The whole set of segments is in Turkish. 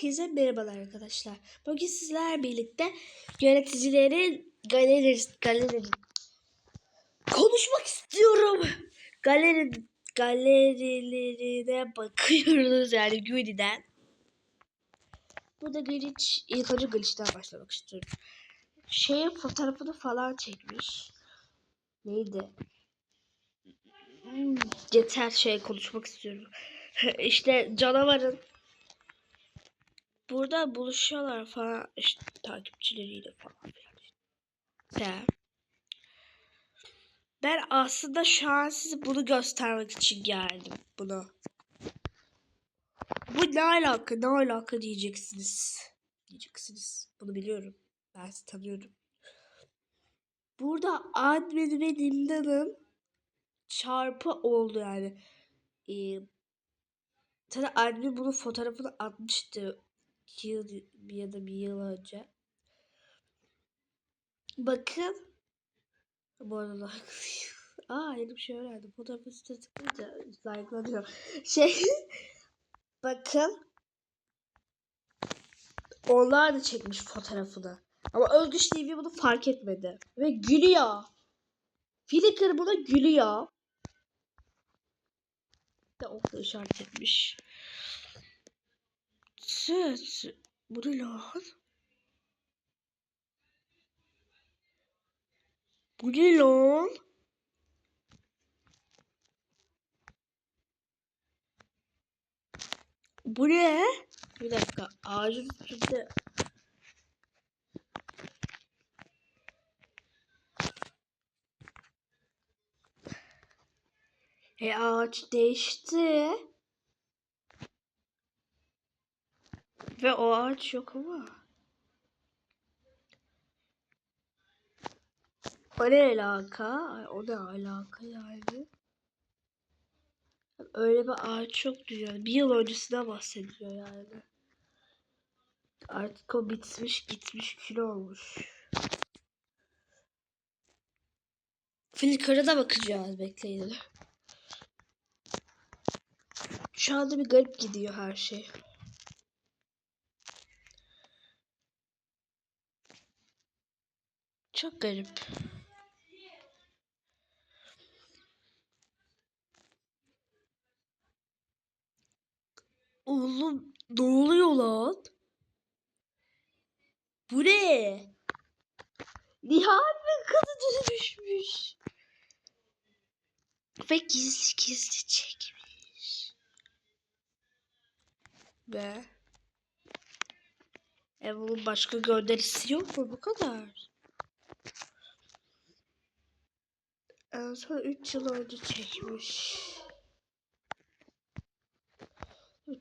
Herkese merhabalar arkadaşlar. Bugün sizlerle birlikte yöneticilerin galeri, galeri konuşmak istiyorum. Galeri galerilerine bakıyoruz yani Gül'den. Burada Glitch, ilk önce Glitch'ten başlamak istiyorum. Şey fotoğrafını falan çekmiş. Neydi? Hmm, yeter şey konuşmak istiyorum. işte canavarın burada buluşuyorlar falan işte takipçileriyle falan filan. Ben aslında şu an size bunu göstermek için geldim bunu. Bu ne alaka ne alaka diyeceksiniz. Diyeceksiniz. Bunu biliyorum. Ben sizi tanıyorum. Burada admin ve Nimda'nın çarpı oldu yani. Ee, Zaten admin bunun fotoğrafını atmıştı. İki yıl ya da bir yıl önce. Bakın. Bu arada like. Aa yeni bir şey öğrendim. Fotoğrafı üstüne tıklayınca like'lanıyor. Şey. bakın. Onlar da çekmiş fotoğrafını. Ama Özgüç TV bunu fark etmedi. Ve gülüyor. Flickr buna gülüyor. De okla işaret etmiş. Ses. Bu ne lan? Bu ne lan? Bu ne? Bir dakika. Ağacın üstünde. E ağaç değişti. Ve o ağaç yok ama. O ne alaka? O ne alaka yani? Öyle bir ağaç yok dünyada. Bir yıl öncesine bahsediyor yani. Artık o bitmiş gitmiş kilo olmuş. Flickr'a da bakacağız bekleyin. Şu anda bir garip gidiyor her şey. Çok garip. Oğlum ne oluyor lan? Bu ne? Ve kılıcı düşmüş. Ve gizli gizli çekmiş. Ve e bunun başka gönderisi yok mu bu kadar? En son 3 yıl önce çekmiş.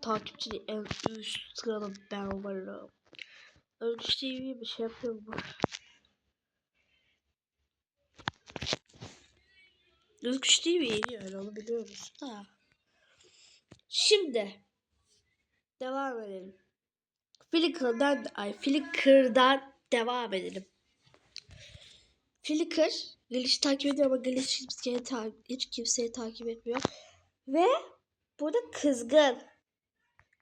Takipçili en üst sırada ben varım. Örgüç TV bir şey yapıyor mu? Örgüç TV iyi yani onu biliyoruz da. Şimdi devam edelim. Flickr'dan ay Flickr'dan devam edelim. Flickr Glitch takip ediyor ama Glitch hiç kimseyi, ta- hiç kimseyi takip etmiyor. Ve burada kızgın.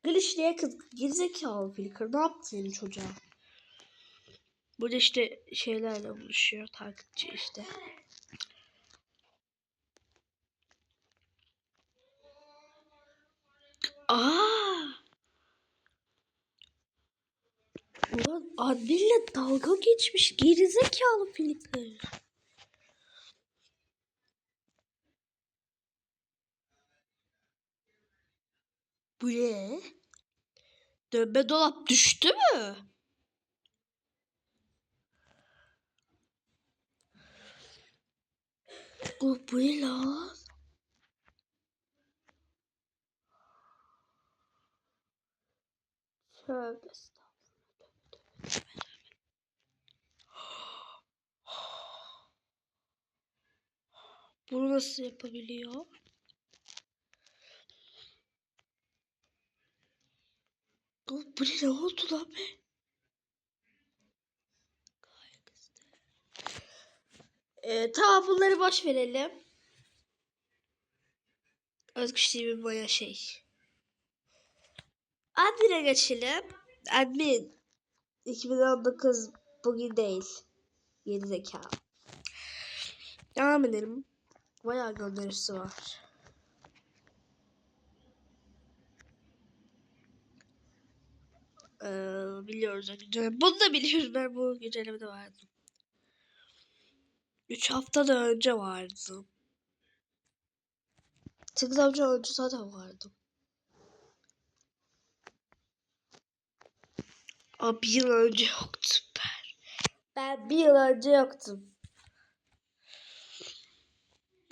Glitch niye kızgın? Gerizekalı Flickr. Ne yaptı senin çocuğa? Burada işte şeylerle buluşuyor. Takipçi işte. Aa! Ulan adminle dalga geçmiş gerizekalı Flickr. Bu ne? Dönme dolap düştü mü? Bu, bu ne lan? Tövbe Bunu nasıl yapabiliyor? Bu, bu ne, ne oldu lan be? Ee, tamam bunları boş verelim. Özgüç TV baya şey. Admin'e geçelim. Admin. 2019 bugün değil. Geri zekalı. Devam edelim. Bayağı gönderisi var. Ee, biliyoruz. Bunu da biliyoruz. Ben bu güncellemede vardım. 3 haftadan önce vardım. 8 hafta önce zaten vardım. Aa, bir yıl önce yoktum ben. Ben bir yıl önce yoktum.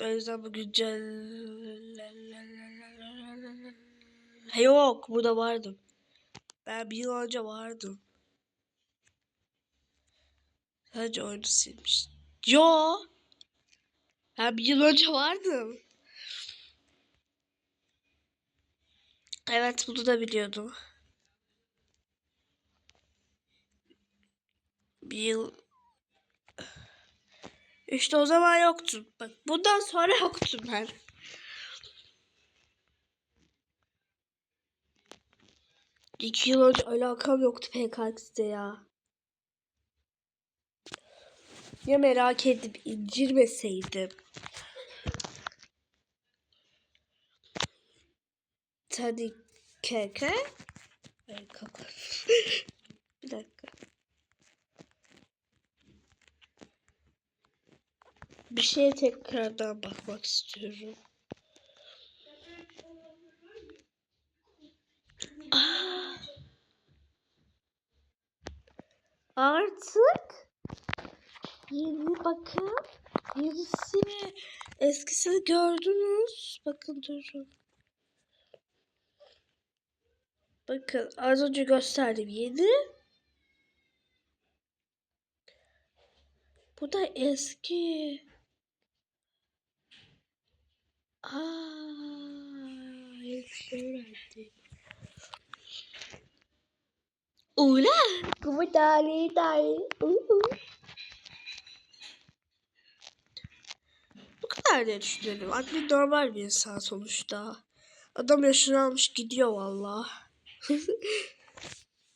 O yüzden bu güncel... Yok burada vardım. Ben bir yıl önce vardım. Sadece oyunu silmiş. Yo. Ben bir yıl önce vardım. Evet bunu da biliyordum. Bir yıl... İşte o zaman yoktum. Bak bundan sonra yoktum ben. İki yıl önce alakam yoktu PKX'de ya. Ya merak edip indirmeseydim. Tabii keke. Ay. Bir dakika. Bir şeye tekrardan bakmak istiyorum. Aa! Artık yeni bakın. Yenisi eskisini gördünüz. Bakın durun. Bakın az önce gösterdim yeni. Bu da eski. Aa, yeni şey öğrendim. Ula, como dali dali. Uhu. Bu kadar diye düşünüyorum. Admin normal bir insan sonuçta. Adam yaşını almış gidiyor valla.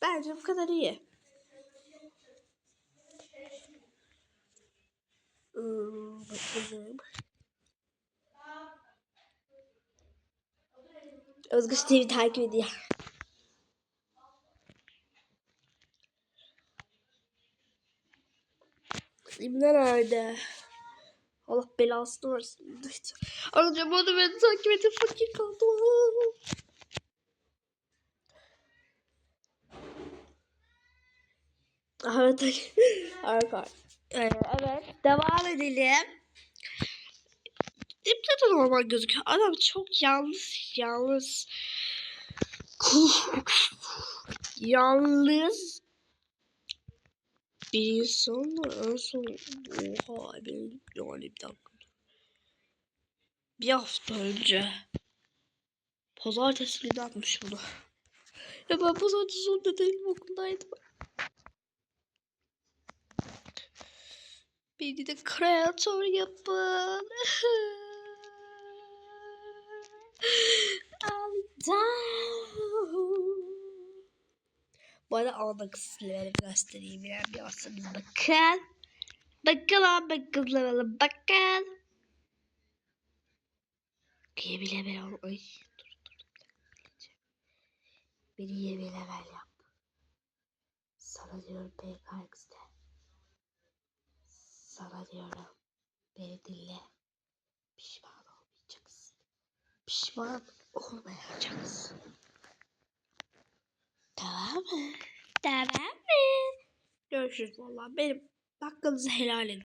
Bence bu kadar iyi. Hmm, bakalım. Özgür TV takip ediyor. İmler nerede? Allah belasını versin. Anlayacağım onu beni takip edip fakir kaldım. Evet. Ee, evet. Devam edelim. İpte de normal gözüküyor. Adam çok yalnız. Yalnız. yalnız bir insan en son oha benim yani bir dakika. Bir hafta önce pazartesi günü atmış bunu. Ya ben pazartesi sonunda değilim okuldaydım. Beni de kreatör yapın. Bu arada almak sizlere göstereyim. Yani biliyorsanız bakın. Bakın abi kızlarım bakın. Yemin bile Ay dur dur. dur. Beni yemin level yap. Sana diyorum PKX'de. Sana diyorum. Beni dinle. Pişman. Pişman olmayacaksın. Tamam mı? Tamam mı? Görüşürüz valla. Benim hakkınızı helal edin.